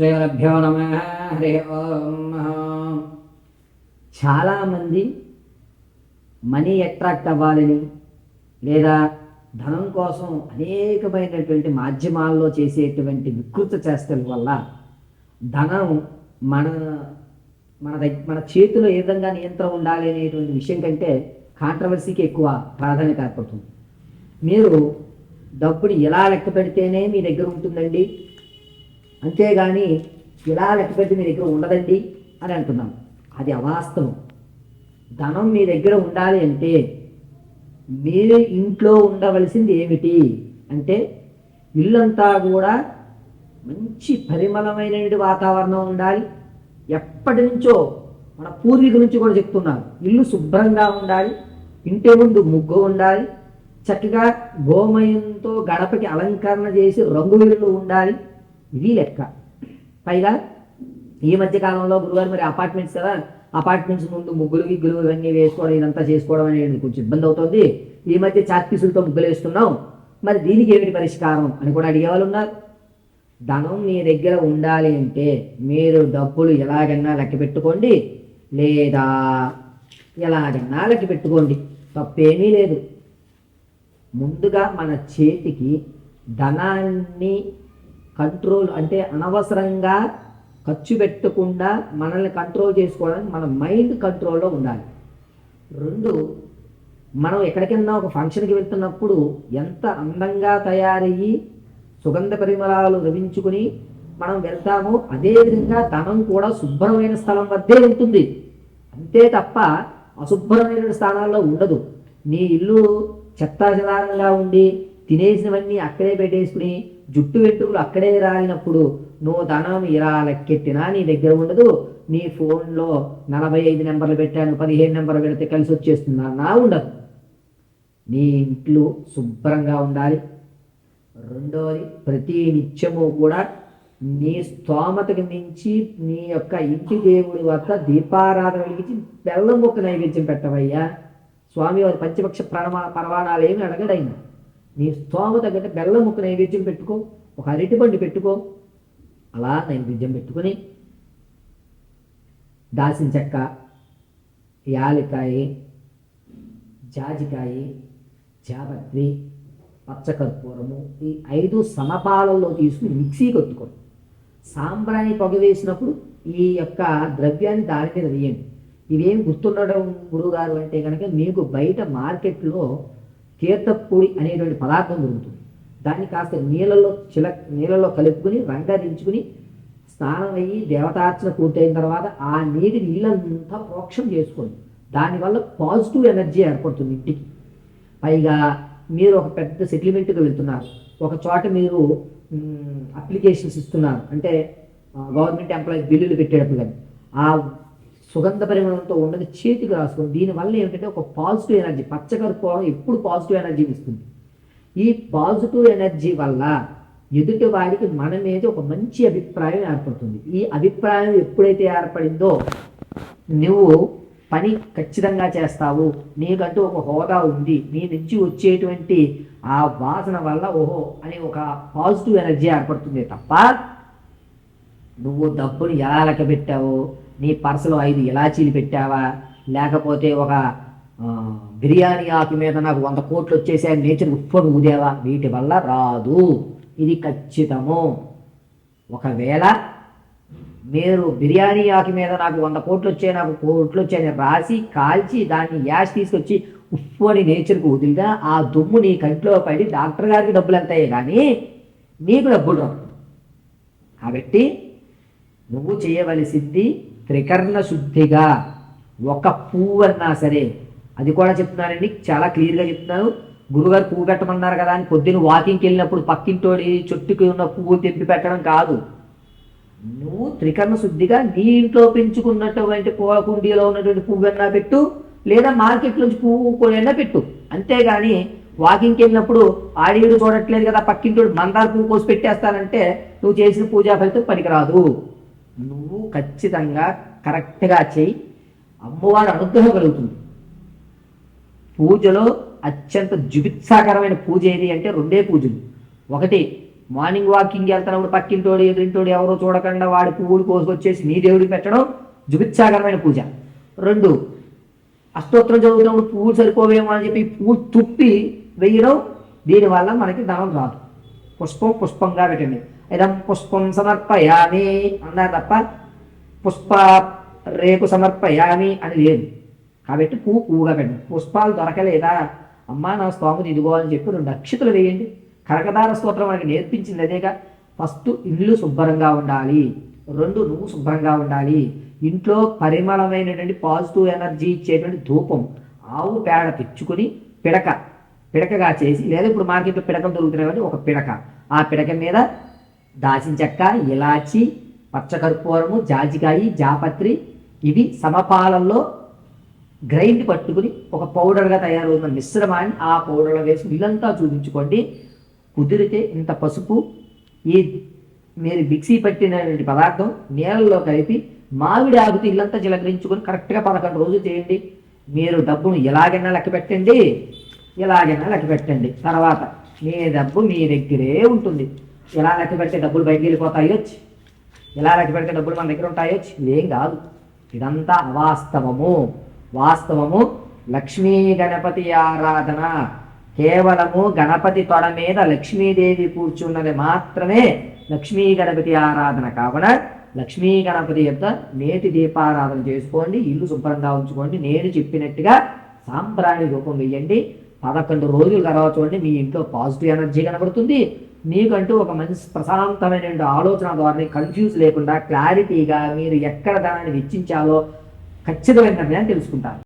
శ్రీగురుభ్యో నమ హరి ఓం చాలామంది మనీ అట్రాక్ట్ అవ్వాలని లేదా ధనం కోసం అనేకమైనటువంటి మాధ్యమాల్లో చేసేటువంటి వికృత చేష్టల వల్ల ధనం మన మన దగ్గర మన చేతిలో ఏ విధంగా నియంత్రణ ఉండాలి అనేటువంటి విషయం కంటే కాంట్రవర్సీకి ఎక్కువ ప్రాధాన్యత ఏర్పడుతుంది. మీరు డబ్బుని ఎలా లెక్క పెడితేనే మీ దగ్గర ఉంటుందండి? అంతేగాని ఇలా లెక్కపెట్టి మీ దగ్గర ఉండదండి అని అంటున్నాం అది అవాస్తవం. ధనం మీ దగ్గర ఉండాలి అంటే మీరు ఇంట్లో ఉండవలసింది ఏమిటి అంటే ఇల్లంతా కూడా మంచి పరిమళమైన వాతావరణం ఉండాలి. ఎప్పటి నుంచో మన పూర్వీకుల నుంచి కూడా చెప్తున్నారు. ఇల్లు శుభ్రంగా ఉండాలి. ఇంటి ముందు ముగ్గు ఉండాలి. చక్కగా గోమయంతో గడపకి అలంకరణ చేసి రంగులు ఉండాలి. ఇది లెక్క. పైగా ఈ మధ్య కాలంలో గురుగారు మరి అపార్ట్మెంట్స్ కదా అపార్ట్మెంట్స్ ముందు ముగ్గులు గిగ్గులు ఇవన్నీ వేసుకోవడం ఇదంతా చేసుకోవడం అనేది కొంచెం ఇబ్బంది అవుతుంది. ఈ మధ్య చాక్పీసులతో ముగ్గులు వేస్తున్నాం మరి దీనికి ఏమిటి పరిష్కారం అని కూడా అడిగేవాళ్ళు ఉన్నారు. ధనం మీ దగ్గర ఉండాలి అంటే మీరు డబ్బులు ఎలాగన్నా లెక్క పెట్టుకోండి. లేదా ఎలాగన్నా లెక్క పెట్టుకోండి. తప్పేమీ లేదు. ముందుగా మన చేతికి ధనాన్ని కంట్రోల్ అంటే అనవసరంగా ఖర్చు పెట్టకుండా మనల్ని కంట్రోల్ చేసుకోవడానికి మన మైండ్ కంట్రోల్లో ఉండాలి. రెండు మనం ఎక్కడికైనా ఒక ఫంక్షన్కి వెళ్తున్నప్పుడు ఎంత అందంగా తయారయ్యి సుగంధ పరిమళాలు రవించుకుని మనం వెళ్తామో అదేవిధంగా ధనం కూడా శుభ్రమైన స్థలం వద్దే ఉంటుంది. అంతే తప్ప అశుభ్రమైన స్థానాల్లో ఉండదు. నీ ఇల్లు చెత్తాచెదారంగా ఉండి తినేసినవన్నీ అక్కడే పెట్టేసుకుని జుట్టు వెంట్రుకలు అక్కడే రాలినప్పుడు నువ్వు ధనం ఇలా లెక్కెట్టినా నీ దగ్గర ఉండదు. నీ ఫోన్లో నలభై ఐదు నెంబర్లు పెట్టాను పదిహేను నెంబర్లు పెడితే కలిసి వచ్చేస్తుందా నా ఉండదు. నీ ఇంట్లో శుభ్రంగా ఉండాలి. రెండవది ప్రతి నిత్యము కూడా నీ స్తోమతకు మించి నీ యొక్క ఇంటి దేవుడి వద్ద దీపారాధన వెలిగించి బెల్లం ముక్క నైవేద్యం పెట్టవయ్యా. స్వామి వారి పంచపక్ష ప్రణమా పరమాణాలు ఏమి అడగడైనా నీ స్తోమ కంటే బెల్లం ముక్క నైవేద్యం పెట్టుకో ఒక అరటిపండు పెట్టుకో. అలా నైవేద్యం పెట్టుకొని దాసిన చెక్క యాలికాయి జాజికాయి జాపత్రి పచ్చకర్పూరము ఈ ఐదు సమపాలల్లో తీసుకుని మిక్సీ కొట్టుకోండి. సాంబ్రాన్ని పొగ వేసినప్పుడు ఈ యొక్క ద్రవ్యాన్ని దాని మీద వేయండి. ఇవేం గుర్తుండడం గురువుగారు అంటే కనుక మీకు బయట మార్కెట్లో తీర్థపొడి అనేటువంటి పదార్థం దొరుకుతుంది. దాన్ని కాస్త నీళ్ళలో చిల నీళ్ళలో కలుపుకుని రంగరించుకుని స్నానం అయ్యి దేవతార్చన పూర్తయిన తర్వాత ఆ నీటి నీళ్ళంతా మోక్షం చేసుకోండి. దానివల్ల పాజిటివ్ ఎనర్జీ ఏర్పడుతుంది ఇంటికి. పైగా మీరు ఒక పెద్ద సెటిల్మెంట్కి వెళ్తున్నారు. ఒక చోట మీరు అప్లికేషన్స్ ఇస్తున్నారు. అంటే గవర్నమెంట్ ఎంప్లాయీ బిల్లులు పెట్టేటప్పుడు కానీ ఆ సుగంధ పరిమళంతో ఉన్నది చేతికి రాసుకోండి దీనివల్ల ఏమిటంటే ఒక పాజిటివ్ ఎనర్జీ పచ్చకర్పూరం ఎప్పుడు పాజిటివ్ ఎనర్జీని ఇస్తుంది. ఈ పాజిటివ్ ఎనర్జీ వల్ల ఎదుటి వాడికి మన మీద ఒక మంచి అభిప్రాయం ఏర్పడుతుంది. ఈ అభిప్రాయం ఎప్పుడైతే ఏర్పడిందో నువ్వు పని ఖచ్చితంగా చేస్తావు నీకంటూ ఒక హోదా ఉంది నీ నుంచి వచ్చేటువంటి ఆ వాసన వల్ల ఓహో అని ఒక పాజిటివ్ ఎనర్జీ ఏర్పడుతుంది తప్ప నువ్వు డబ్బులు ఎలా లెక్క పెట్టావు నీ పర్సులో ఐదు ఇలాచీలు పెట్టావా? లేకపోతే ఒక బిర్యానీ ఆకు మీద నాకు వంద కోట్లు వచ్చేసే నేచర్ ఉప్పని ఊదేవా? వీటి వల్ల రాదు. ఇది ఖచ్చితము. ఒకవేళ మీరు బిర్యానీ ఆకు మీద నాకు వంద కోట్లు వచ్చాయి నాకు కోట్లు వచ్చాయని రాసి కాల్చి దాన్ని యాష్ తీసుకొచ్చి ఉప్పు అని నేచర్కి వదిలిగా ఆ దుమ్ము నీ కంట్లో పడి డాక్టర్ గారికి డబ్బులు ఎంతాయి కానీ నీకు డబ్బులు కాబట్టి నువ్వు చేయవలసింది త్రికర్ణ శుద్ధిగా. ఒక పువ్వు అన్నా సరే. అది కూడా చెప్తున్నానండి చాలా క్లియర్గా చెప్తున్నాను గురుగారు పువ్వు పెట్టమన్నారు కదా అని పొద్దున్న వాకింగ్కి వెళ్ళినప్పుడు పక్కింటోడి చెట్టుకి ఉన్న పువ్వు తెంపి పెట్టడం కాదు. నువ్వు త్రికర్ణ శుద్ధిగా నీ ఇంట్లో పెంచుకున్నటువంటి పూల కుండీలో ఉన్నటువంటి పువ్వు అన్నా పెట్టు లేదా మార్కెట్ నుంచి పువ్వు కొనైనా పెట్టు. అంతేగాని వాకింగ్కి వెళ్ళినప్పుడు ఆడీడు చూడట్లేదు కదా పక్కింటోడు మందార పువ్వు కోసి పెట్టేస్తానంటే నువ్వు చేసిన పూజా ఫలితం పనికిరాదు. నువ్వు ఖచ్చితంగా కరెక్ట్గా చేయి అమ్మవారి అనుగ్రహం కలుగుతుంది. పూజలో అత్యంత జుగుత్సాకరమైన పూజ ఏది అంటే రెండే పూజలు. ఒకటి మార్నింగ్ వాకింగ్ వెళ్తున్నప్పుడు పక్కింటోడు ఎదురింటోడు ఎవరో చూడకుండా వాడి పువ్వులు కోసుకొచ్చేసి నీ దేవుడికి పెట్టడం జుగుత్సాకరమైన పూజ. రెండు అష్టోత్తరం చదువుతున్నప్పుడు పువ్వులు సరిపోవేమో అని చెప్పి పువ్వు తుప్పి వేయడం దీనివల్ల మనకి ధనం రాదు. పుష్పం పుష్పంగా పెట్టండి. ఇదం పుష్పం సమర్పయామి అన్నారు తప్ప పుష్ప రేకు సమర్పయామి అని లేదు. కాబట్టి పువ్వు పువ్వుగా పెట్టండి పుష్పాలు దొరకలేదా? అమ్మా నా స్వామిని ఇదిగో అని చెప్పి రెండు అక్షతులు వేయండి. కనకదార స్తోత్రం మనకి నేర్పించింది అదేగా? ఫస్ట్ ఇల్లు శుభ్రంగా ఉండాలి. రెండు నువ్వు శుభ్రంగా ఉండాలి. ఇంట్లో పరిమళమైనటువంటి పాజిటివ్ ఎనర్జీ ఇచ్చేటువంటి ధూపం. ఆవు పేడ తెచ్చుకొని పిడక పిడకగా చేసి లేదా ఇప్పుడు మార్కెట్లో పిడకలు దొరుకుతున్నాయి కాబట్టి ఒక పిడక. ఆ పిడక మీద దాచిన చెక్క ఇలాచి పచ్చకర్పూరము జాజికాయి జాపత్రి ఇవి సమపాలల్లో గ్రైండ్ పట్టుకుని ఒక పౌడర్గా తయారవుతున్న మిశ్రమాన్ని ఆ పౌడర్లో వేసి ఇల్లంతా చూపించుకోండి. కుదిరితే ఇంత పసుపు ఈ మీరు మిక్సీ పట్టినటువంటి పదార్థం నీళ్ళలో కలిపి మామిడి ఆకుతూ ఇల్లంతా చిలకరించుకొని కరెక్ట్గా పదకొండు రోజులు చేయండి. మీరు డబ్బును ఎలాగైనా లెక్క పెట్టండి. ఎలాగైనా లెక్క పెట్టండి. తర్వాత మీ డబ్బు మీ దగ్గరే ఉంటుంది. ఎలా లెక్క పెడితే డబ్బులు బయటికి వెళ్ళిపోతాయో ఎలా లెక్క పెడితే డబ్బులు మన దగ్గర ఉంటాయో ఇదేం కాదు. ఇదంతా అవాస్తవము. వాస్తవము లక్ష్మీ గణపతి ఆరాధన. కేవలము గణపతి తొడ మీద లక్ష్మీదేవి కూర్చున్నది మాత్రమే లక్ష్మీ గణపతి ఆరాధన కావున లక్ష్మీ గణపతి యొక్క నేతి దీపారాధన చేసుకోండి. ఇల్లు శుభ్రంగా ఉంచుకోండి. నేను చెప్పినట్టుగా సాంబ్రాణి రూపం వేయండి పదకొండు రోజుల తర్వాత చూడండి మీ ఇంట్లో పాజిటివ్ ఎనర్జీ కనబడుతుంది. మీకంటూ ఒక మంచి ప్రశాంతమైన ఆలోచన ద్వారా కన్ఫ్యూజ్ లేకుండా క్లారిటీగా మీరు ఎక్కడ దానిని వెచ్చించాలో ఖచ్చితమైన నిర్ణయం తెలుసుకుంటారు.